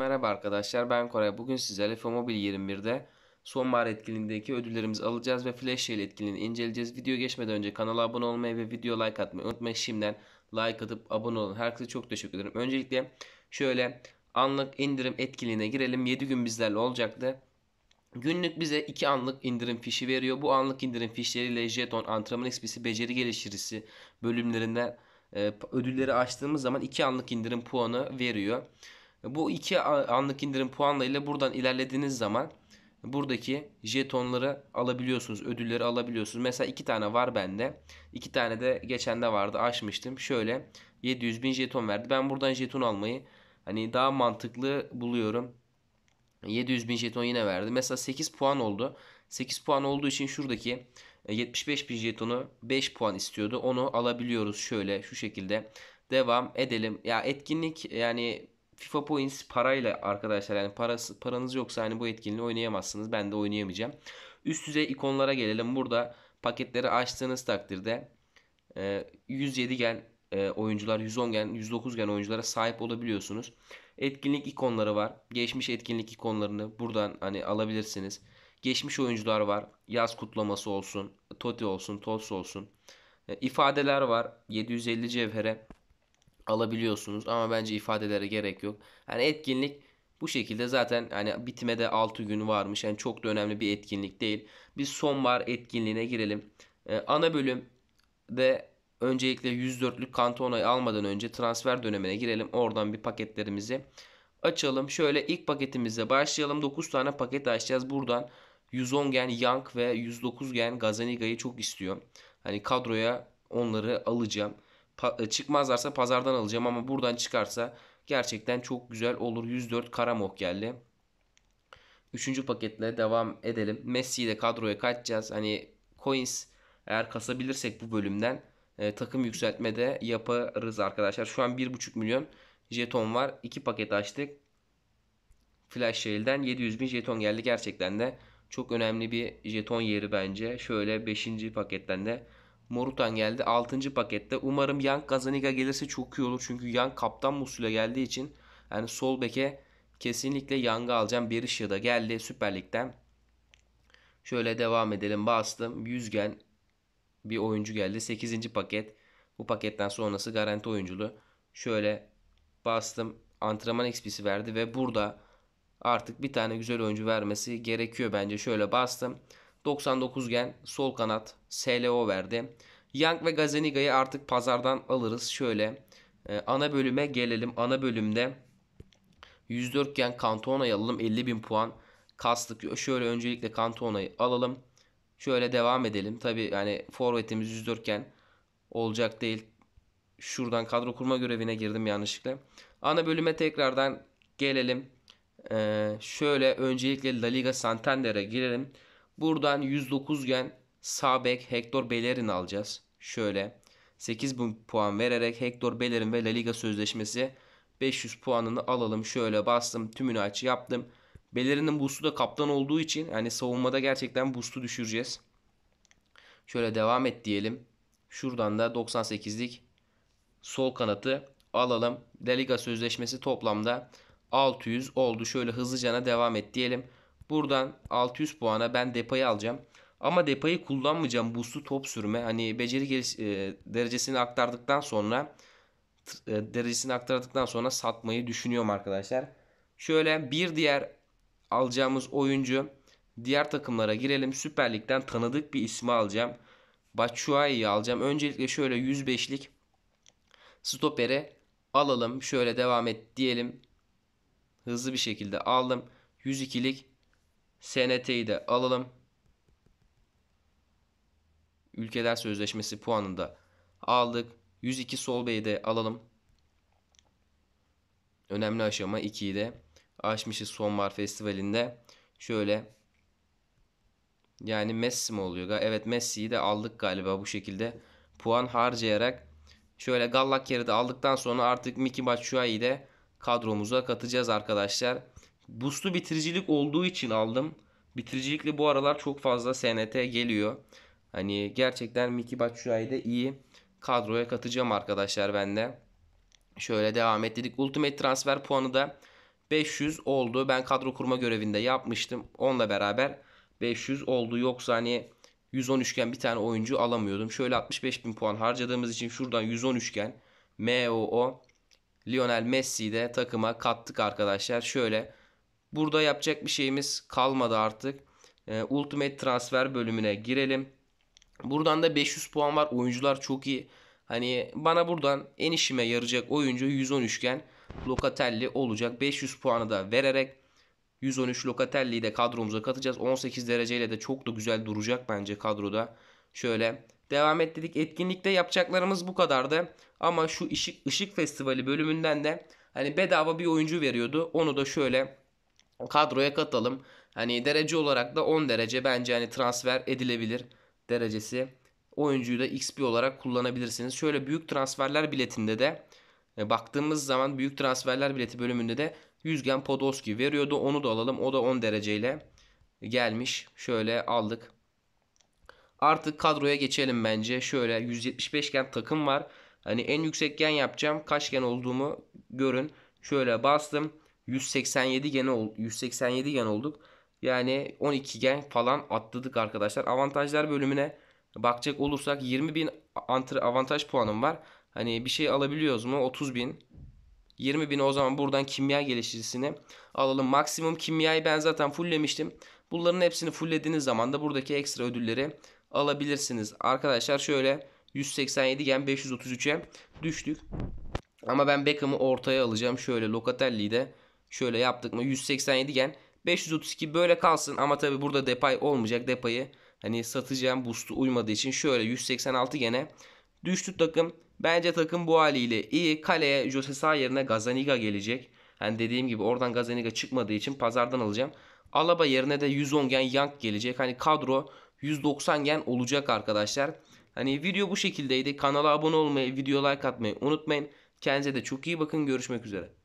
Merhaba arkadaşlar ben Koray. Bugün sizlerle Fomobil 21'de sonbahar etkinliğindeki ödüllerimizi alacağız ve Flash Sale etkinliğini inceleyeceğiz. Video geçmeden önce kanala abone olmayı ve video like atmayı unutmayın. Şimdiden like atıp abone olun. Herkese çok teşekkür ederim. Öncelikle şöyle anlık indirim etkinliğine girelim. 7 gün bizlerle olacaktı. Günlük bize 2 anlık indirim fişi veriyor. Bu anlık indirim fişleriyle jeton, antrenman XP'si, beceri geliştirisi bölümlerinden e, ödülleri açtığımız zaman 2 anlık indirim puanı veriyor. Bu iki anlık indirim puanlarıyla buradan ilerlediğiniz zaman buradaki jetonları alabiliyorsunuz. Ödülleri alabiliyorsunuz. Mesela iki tane var bende. iki tane de geçen de vardı. Açmıştım. Şöyle 700 bin jeton verdi. Ben buradan jeton almayı hani daha mantıklı buluyorum. 700 bin jeton yine verdi. Mesela 8 puan oldu. 8 puan olduğu için şuradaki 75 bin jetonu 5 puan istiyordu. Onu alabiliyoruz şöyle şu şekilde. Devam edelim. Ya etkinlik yani FIFA Points parayla arkadaşlar yani parası paranız yoksa hani bu etkinliği oynayamazsınız. Ben de oynayamayacağım. Üst düzey ikonlara gelelim. Burada paketleri açtığınız takdirde 107 e, gen e, oyuncular, 110 gen, 109 gen oyunculara sahip olabiliyorsunuz. Etkinlik ikonları var. Geçmiş etkinlik ikonlarını buradan hani alabilirsiniz. Geçmiş oyuncular var. Yaz kutlaması olsun, Toti olsun, Tots olsun. E, ifadeler var. 750 cevhere alabiliyorsunuz ama bence ifadelere gerek yok. Yani etkinlik bu şekilde zaten hani bitime de 6 gün varmış. Yani çok da önemli bir etkinlik değil. Biz sonbahar etkinliğine girelim. Ee, ana bölümde öncelikle 104'lük kantonayı almadan önce transfer dönemine girelim. Oradan bir paketlerimizi açalım. Şöyle ilk paketimizle başlayalım. 9 tane paket açacağız. Buradan 110 gen Young ve 109 gen Gazaniga'yı çok istiyor. Hani kadroya onları alacağım. Pa- e, çıkmazlarsa pazardan alacağım ama buradan çıkarsa gerçekten çok güzel olur. 104 Karamok geldi. Üçüncü paketle devam edelim. Messi'yi de kadroya kaçacağız. Hani coins eğer kasabilirsek bu bölümden e, takım yükseltme de yaparız arkadaşlar. Şu an 1.5 milyon jeton var. 2 paket açtık. Flash Shale'den 700 bin jeton geldi. Gerçekten de çok önemli bir jeton yeri bence. Şöyle 5. paketten de Morutan geldi 6. pakette. Umarım Young Gazaniga gelirse çok iyi olur. Çünkü Young kaptan Musul'a geldiği için yani sol beke kesinlikle Young'ı alacağım. Berisha da geldi Süper Lig'den. Şöyle devam edelim. Bastım. Yüzgen bir oyuncu geldi. 8. paket. Bu paketten sonrası garanti oyunculu. Şöyle bastım. Antrenman XP'si verdi ve burada artık bir tane güzel oyuncu vermesi gerekiyor bence. Şöyle bastım. 99 gen sol kanat SLO verdi. Young ve Gazeniga'yı artık pazardan alırız. Şöyle e, ana bölüme gelelim. Ana bölümde 104 gen Cantona'yı alalım. 50 bin puan kastık. Şöyle öncelikle Cantona'yı alalım. Şöyle devam edelim. Tabi yani forvetimiz 104 gen olacak değil. Şuradan kadro kurma görevine girdim yanlışlıkla. Ana bölüme tekrardan gelelim. Ee, şöyle öncelikle La Liga Santander'e girelim. Buradan 109 gen sağ bek Hector Bellerin alacağız. Şöyle 8000 puan vererek Hector Bellerin ve La Liga sözleşmesi 500 puanını alalım. Şöyle bastım tümünü aç yaptım. Bellerin'in boost'u da kaptan olduğu için yani savunmada gerçekten boost'u düşüreceğiz. Şöyle devam et diyelim. Şuradan da 98'lik sol kanatı alalım. La Liga sözleşmesi toplamda 600 oldu. Şöyle hızlıcana devam et diyelim. Buradan 600 puana ben Depay'ı alacağım. Ama Depay'ı kullanmayacağım. Boost'u top sürme. Hani beceri geliş, e, derecesini aktardıktan sonra e, derecesini aktardıktan sonra satmayı düşünüyorum arkadaşlar. Şöyle bir diğer alacağımız oyuncu diğer takımlara girelim. Süper Lig'den tanıdık bir ismi alacağım. Batshuayi'yi alacağım. Öncelikle şöyle 105'lik stoperi alalım. Şöyle devam et diyelim. Hızlı bir şekilde aldım. 102'lik SNT'yi de alalım. Ülkeler Sözleşmesi puanını da aldık. 102 sol beyi de alalım. Önemli aşama 2'yi de aşmışız Sonbahar Festivali'nde. Şöyle yani Messi mi oluyor? Evet Messi'yi de aldık galiba bu şekilde. Puan harcayarak şöyle Gallagher'i de aldıktan sonra artık Miki Batshuayi'yi de kadromuza katacağız arkadaşlar. Boost'lu bitiricilik olduğu için aldım. Bitiricilikle bu aralar çok fazla SNT geliyor. Hani gerçekten Miki Batshuayi de iyi. Kadroya katacağım arkadaşlar ben de. Şöyle devam et dedik. Ultimate transfer puanı da 500 oldu. Ben kadro kurma görevinde yapmıştım. Onunla beraber 500 oldu. Yoksa hani 113 iken bir tane oyuncu alamıyordum. Şöyle 65 bin puan harcadığımız için şuradan 113 iken MOO Lionel Messi'yi de takıma kattık arkadaşlar. Şöyle burada yapacak bir şeyimiz kalmadı artık. Ee, Ultimate transfer bölümüne girelim. Buradan da 500 puan var. Oyuncular çok iyi. Hani bana buradan en işime yarayacak oyuncu 113 iken Locatelli olacak. 500 puanı da vererek 113 Locatelli'yi de kadromuza katacağız. 18 dereceyle de çok da güzel duracak bence kadroda. Şöyle devam et dedik. Etkinlikte yapacaklarımız bu kadardı. Ama şu ışık, ışık festivali bölümünden de hani bedava bir oyuncu veriyordu. Onu da şöyle kadroya katalım. Hani derece olarak da 10 derece bence hani transfer edilebilir derecesi. Oyuncuyu da XP olarak kullanabilirsiniz. Şöyle büyük transferler biletinde de e, baktığımız zaman büyük transferler bileti bölümünde de Yüzgen Podolski veriyordu. Onu da alalım. O da 10 dereceyle gelmiş. Şöyle aldık. Artık kadroya geçelim bence. Şöyle 175 gen takım var. Hani en yüksek gen yapacağım. Kaç gen olduğumu görün. Şöyle bastım. 187 gen ol 187 gen olduk. Yani 12 gen falan atladık arkadaşlar. Avantajlar bölümüne bakacak olursak 20 bin avantaj puanım var. Hani bir şey alabiliyoruz mu? 30 bin. 20 bin o zaman buradan kimya geliştiricisini alalım. Maksimum kimyayı ben zaten fulllemiştim. Bunların hepsini fulllediğiniz zaman da buradaki ekstra ödülleri alabilirsiniz. Arkadaşlar şöyle 187 gen 533'e düştük. Ama ben Beckham'ı ortaya alacağım. Şöyle Locatelli'yi de şöyle yaptık mı 187 gen 532 böyle kalsın ama tabi burada Depay olmayacak. Depay'ı hani satacağım boost'u uymadığı için şöyle 186 gene düştü takım. Bence takım bu haliyle iyi. Kaleye Jose Sa yerine Gazaniga gelecek. Hani dediğim gibi oradan Gazaniga çıkmadığı için pazardan alacağım. Alaba yerine de 110 gen Young gelecek. Hani kadro 190 gen olacak arkadaşlar. Hani video bu şekildeydi. Kanala abone olmayı, video like atmayı unutmayın. Kendinize de çok iyi bakın. Görüşmek üzere.